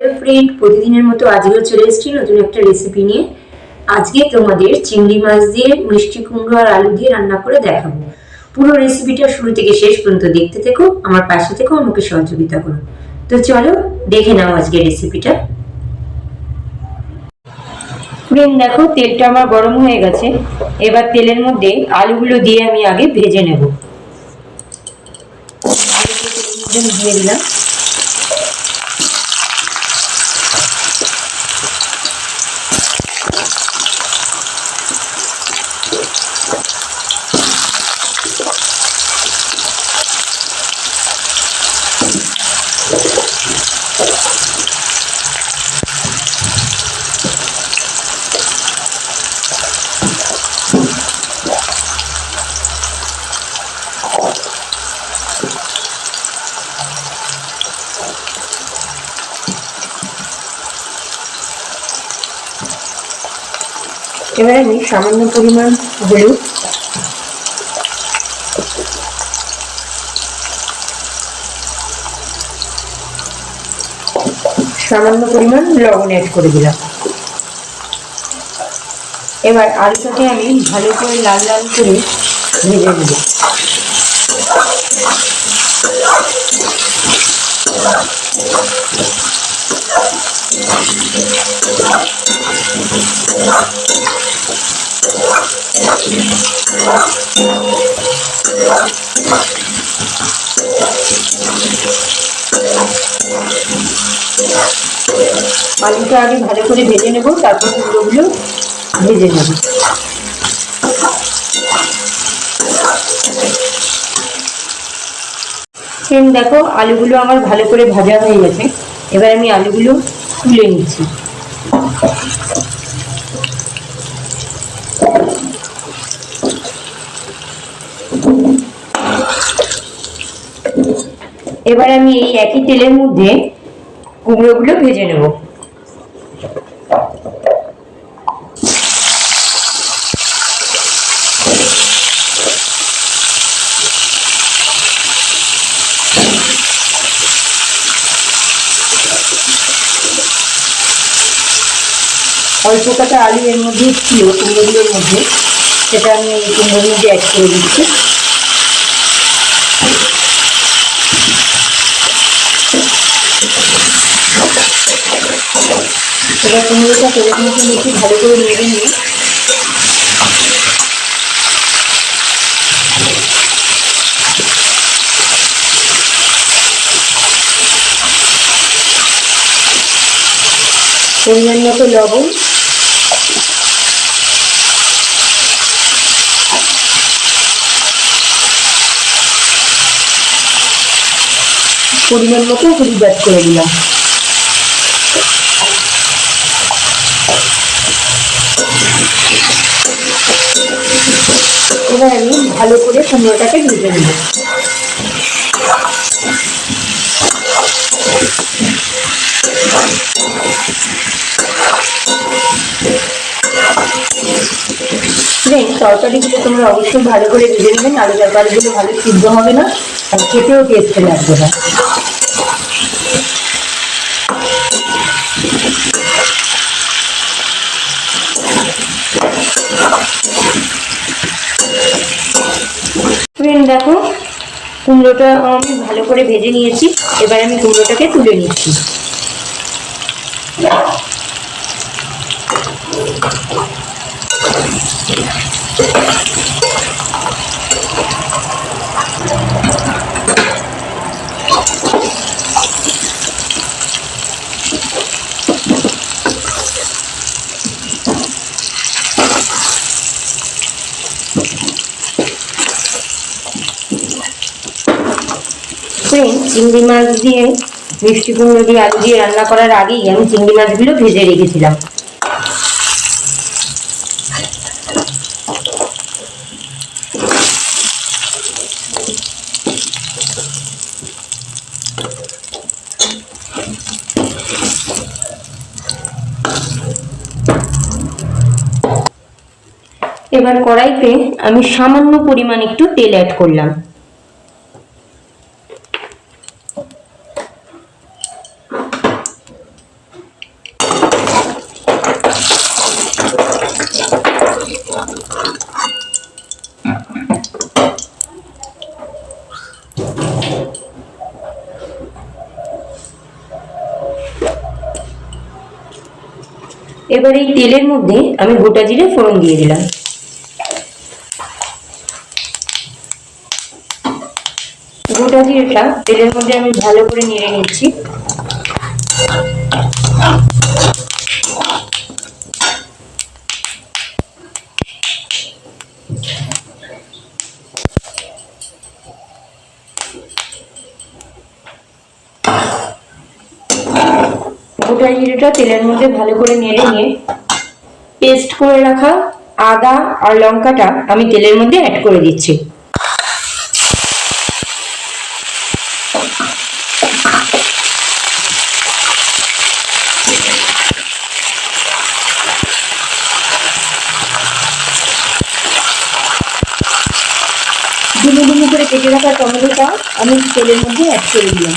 Friend প্রতিদিনের মতো আজকেও চলে এসেছি নতুন একটা রেসিপি নিয়ে। আজকে তোমাদের চিংড়ি মাছ দিয়ে মিষ্টি কুমড়ো আর আলু দিয়ে রান্না করে দেখাবো। পুরো রেসিপিটা শুরু থেকে শেষ পর্যন্ত দেখতে থেকো, আমার পাশে থেকো আমাকে সহযোগিতা করো। তো চলো, দেখে নাও আজকে রেসিপিটা ফ্রেন্ড দেখো, তেলটা আমার গরম হয়ে গেছে। এবার তেলের মধ্যে আলুগুলো দিয়ে আমি আগে ভেজে নেব। আলুগুলো দিয়ে দিলাম। এবার আমি সামান্য পরিমাণ হলুদ। সামান্য পরিমাণ লবণ অ্যাড করে দিলাম। এবার আলুটাকে আমি ভালো করে লাল লাল করে ভেজে নেব। আলুটা আগে ভালো করে ভেজে নেব, তারপর কুমড়োগুলো ভেজে নেব। সেম দেখো, আলুগুলো আমার ভালো করে ভাজা হয়ে গেছে। এবার আমি আলুগুলো তুলে নিচ্ছি। এবার আমি এই একই তেলের মধ্যে কুমড়োগুলো ভেজে নেব। অল্প কটা আলু এর মধ্যে ছিল কুমড়োগুলোর মধ্যে, সেটা আমি কুমড়োর মধ্যে অ্যাড করে দিচ্ছি। এবার কুমড়োটা তেলের মধ্যে একটু ভালো করে নিয়ে পরিমাণ মতো লবণ। পরিমাণ মতো হলুদ অ্যাড করে দিলাম। এবার আমি ভালো করে কুমড়োটাকে ভেজে নেব। ফ্রেন্ড তরকারিগুলো তোমরা অবশ্যই ভালো করে ভেজে নেবেন আলু তরকারিগুলো ভালো সিদ্ধ হবে না, আর খেতেও টেস্টে লাগবে না। দেখো কুমড়োটা আমি ভালো করে ভেজে নিয়েছি। এবার আমি কুমড়োটাকে তুলে নিচ্ছি ফ্রেন্ড চিংড়ি মাছ দিয়ে, মিষ্টি কুমড়ো দিয়ে, আলু দিয়ে রান্না করার আগেই আমি চিংড়ি মাছগুলো ভেজে রেখেছিলাম। এবার কড়াইতে আমি সামান্য পরিমাণ একটু তেল অ্যাড করলাম। এবার এই তেলের মধ্যে আমি গোটা জিরে ফোড়ন দিয়ে দিলাম। গোটা জিরেটা তেলের মধ্যে আমি ভালো করে নিয়ে নিচ্ছি। জিরেটা তেলের মধ্যে ভালো করে নেড়ে নিয়ে পেস্ট করে রাখা আদা আর লঙ্কাটা আমি তেলের মধ্যে অ্যাড করে দিচ্ছি। ডুমো ডুমো করে কেটে রাখা টমেটোটা আমি তেলের মধ্যে অ্যাড করে দিলাম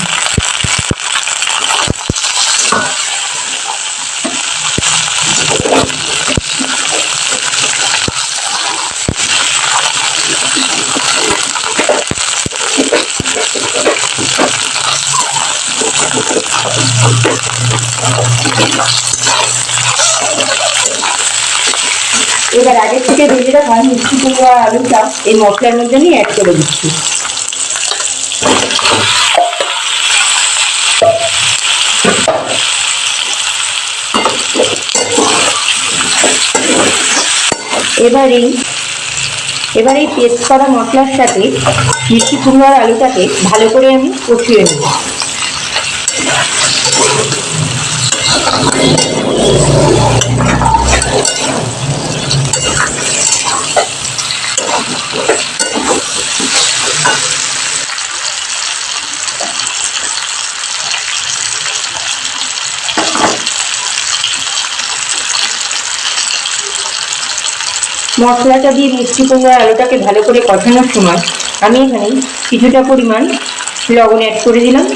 এবার আগে থেকে ভেজে রাখা মিষ্টি কুমড়ো আর আলুটা এই মশলার মধ্যে আমি অ্যাড করে দিচ্ছি। এবার এই এবার এই পেস্ট করা মশলার সাথে মিষ্টি কুমড়ো আর আলুটাকে ভালো করে আমি কষিয়ে নেব। মশলাটা দিয়ে মিষ্টি কুমড়ো আলুটাকে ভালো করে কষানোর সময় আমি এখানে কিছুটা পরিমাণ লবণ অ্যাড করে দিলাম।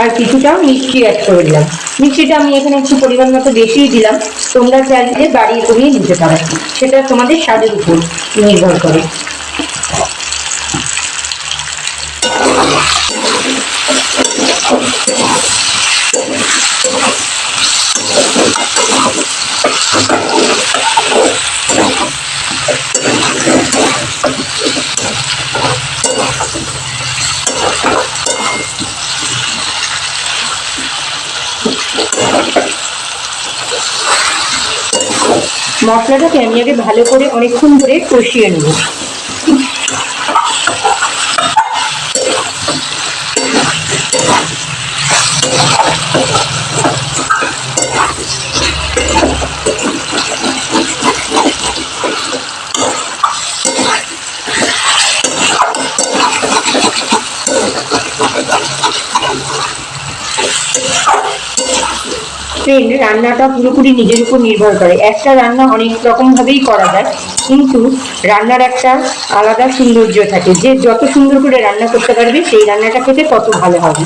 আর কিছুটা মিষ্টি অ্যাড করে দিলাম। মিষ্টিটা আমি এখানে একটু পরিমাণ মতো বেশিই দিলাম। তোমরা চাইলে বাড়িয়ে কমিয়ে নিতে পারো। সেটা তোমাদের স্বাদের উপর। নির্ভর করে মশলাটাকে আমি আগে ভালো করে অনেকক্ষণ ধরে কষিয়ে নেব। ফ্রেন্ড রান্নাটা পুরোপুরি নিজের উপর নির্ভর করে। একটা রান্না অনেক রকমভাবেই করা যায়, কিন্তু রান্নার একটা আলাদা সৌন্দর্য থাকে। যে যত সুন্দর করে রান্না করতে পারবে, সেই রান্নাটা খেতে কত ভালো হবে।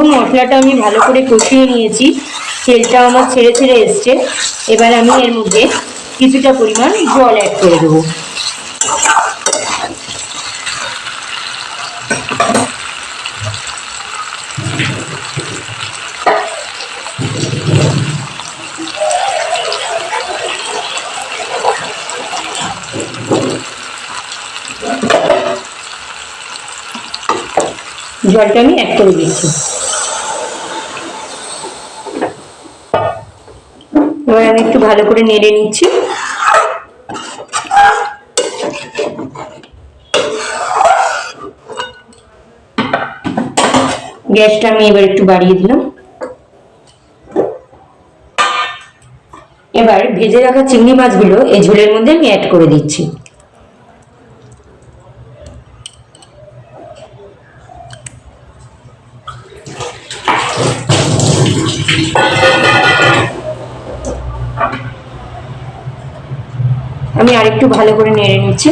দেখো মশলাটা আমি ভালো করে কষিয়ে নিয়েছি। তেলটা আমার ছেড়ে ছেড়ে এসছে। এবার আমি এর মধ্যে কিছুটা পরিমাণ জল অ্যাড করে দেবো। জলটা আমি অ্যাড করে দিচ্ছি। এবার আমি একটু ভালো করে নেড়ে নিচ্ছি। গ্যাসটা আমি এবার একটু বাড়িয়ে দিলাম। এবার ভেজে রাখা চিংড়ি মাছগুলো এই ঝোলের মধ্যে আমি অ্যাড করে দিচ্ছি। আমি আরেকটু ভালো করে নেড়ে নিচ্ছি।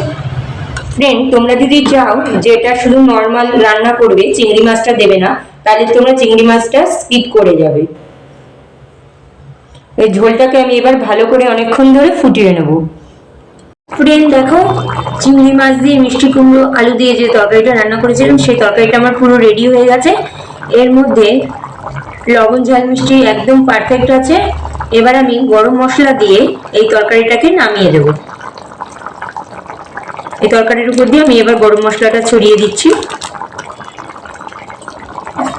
ফ্রেন্ড তোমরা যদি চাও যে এটা শুধু নর্মাল রান্না করবে, চিংড়ি মাছটা দেবে না, তাহলে তোমরা চিংড়ি মাছটা স্কিপ করে যাবে। এই ঝোলটাকে আমি এবার ভালো করে অনেকক্ষণ ধরে ফুটিয়ে নেব। ফ্রেন্ড দেখো, চিংড়ি মাছ দিয়ে মিষ্টি কুমড়ো, আলু দিয়ে যে তরকারিটা রান্না করেছিলাম, সেই তরকারিটা আমার পুরো রেডি হয়ে গেছে। এর মধ্যে লবণ, ঝাল, মিষ্টি একদম পারফেক্ট আছে। এবার আমি গরম মশলা দিয়ে এই তরকারিটাকে নামিয়ে দেবো। এই তরকারির উপর দিয়ে আমি এবার গরম মশলাটা ছড়িয়ে দিচ্ছি।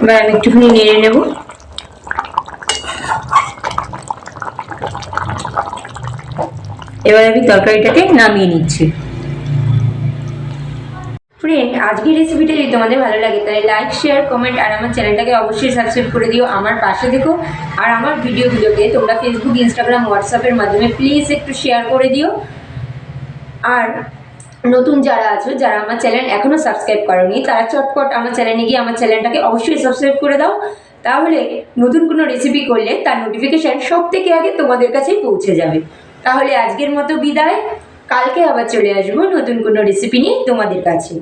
এবার আমি একটুখানি নেড়ে নেব। এবার আমি তরকারিটাকে নামিয়ে নিচ্ছি। ফ্রেন্ড আজকের রেসিপিটা যদি তোমাদের ভালো লাগে, তাহলে লাইক শেয়ার কমেন্ট আর আমার চ্যানেলটাকে অবশ্যই সাবস্ক্রাইব করে দিও। আমার পাশে দেখো আর আমার ভিডিওগুলোকে তোমরা ফেসবুক ইনস্টাগ্রাম হোয়াটসঅ্যাপের মাধ্যমে প্লিজ একটু শেয়ার করে দিও। আর নতুন যারা আছো, যারা আমার চ্যানেল এখনও সাবস্ক্রাইব করেনি, তারা চটপট আমার চ্যানেলে গিয়ে আমার চ্যানেলটাকে অবশ্যই সাবস্ক্রাইব করে দাও। তাহলে নতুন কোনো রেসিপি করলে তার নোটিফিকেশান সব থেকে আগে তোমাদের কাছেই পৌঁছে যাবে। তাহলে আজকের মতো বিদায়। কালকে আবার চলে আসব নতুন কোনো রেসিপি নিয়ে তোমাদের কাছে।